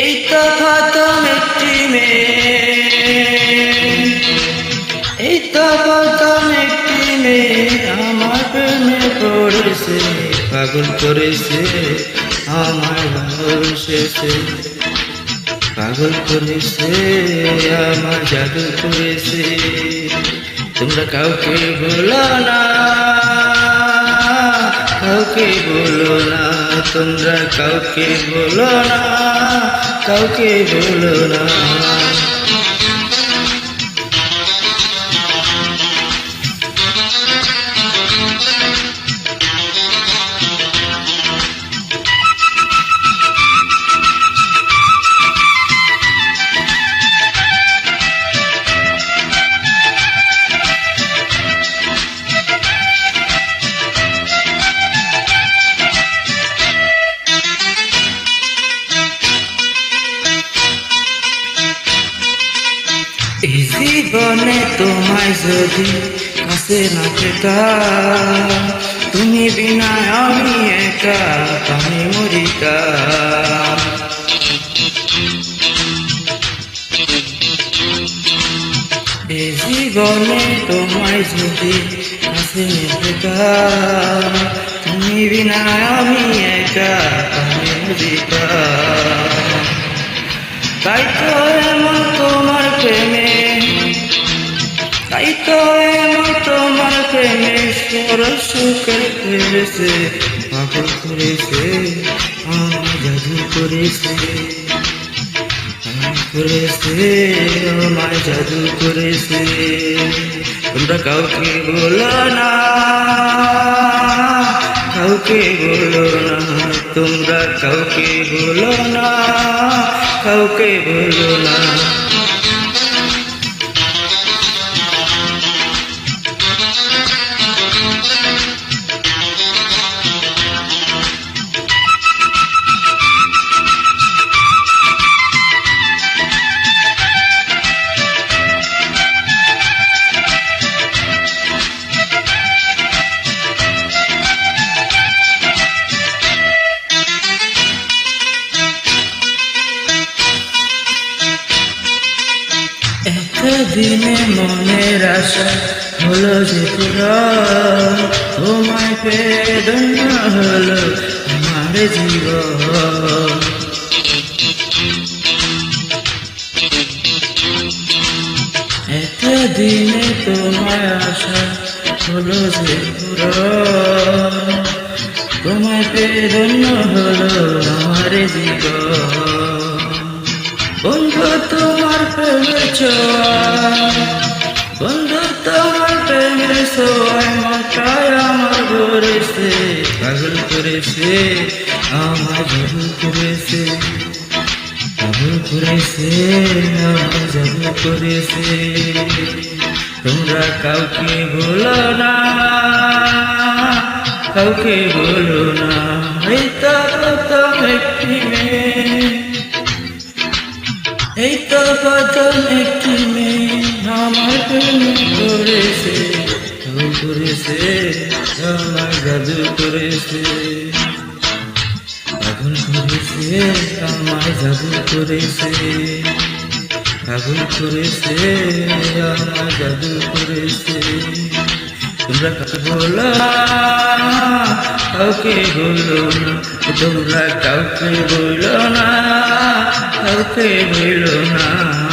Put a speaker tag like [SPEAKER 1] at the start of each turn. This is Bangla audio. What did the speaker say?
[SPEAKER 1] এই তো প্রথম একটি মেয়ে। এই তো প্রথম মে মেয়ে আমার প্রেমে পড়েছে, পাগল করেছে আমার ভালোবেসেছে। পাগল করেছে, আমার জাদু করেছে। তোমরা কাউকে বলো না, কাউকে বলো না। তোমরা কাউকে বলো না কাউকে বলো না। জীবনে তোমায় যদি কাছে না পেতাম তুমি বিনা আমি একা আমি মরিতাম এই জীবনে তোমায় যদি কাছে না পেতাম তুমি বিনা আমি একা আমি মরিতাম তাই তো এমন তোমার প্রেমে তাই তো এমন তোমার প্রেমে সর সুখের ফেলেছে পাগল করেছে, আমার জাদু করেছে। করেছে, আমার জাদু করেছে। তোমরা কাউকে বলো না, কাউকে বলো না, তোমরা কাউকে বলো না, কাউকে বলো না। দিনে মনের আশা হলো যে তোমায় পেদন্য হলো আমার জীবন। একটা দিনে তোমায় আশা হলো যে তোমায় পেদন্য হলো আমার জীবন। বন্ধু, তোমার প্রেমের বন্ধু তোমার প্রেমের ছোঁয়ায় মাথায় করেছে আমার করেছে তোমরা কাউকে বলো না কাউকে বলো না এই তো একটি এই তো প্রথম একটি করেছে, আমার জাদু করেছে। পাগল করেছে, আমার জাদু করেছে। পাগল করেছে, আমার জাদু করেছে। তোমরা কাউকে বলো কাউকে বলো না? তোমরা কাউকে বলো না? কাউকে বলো না?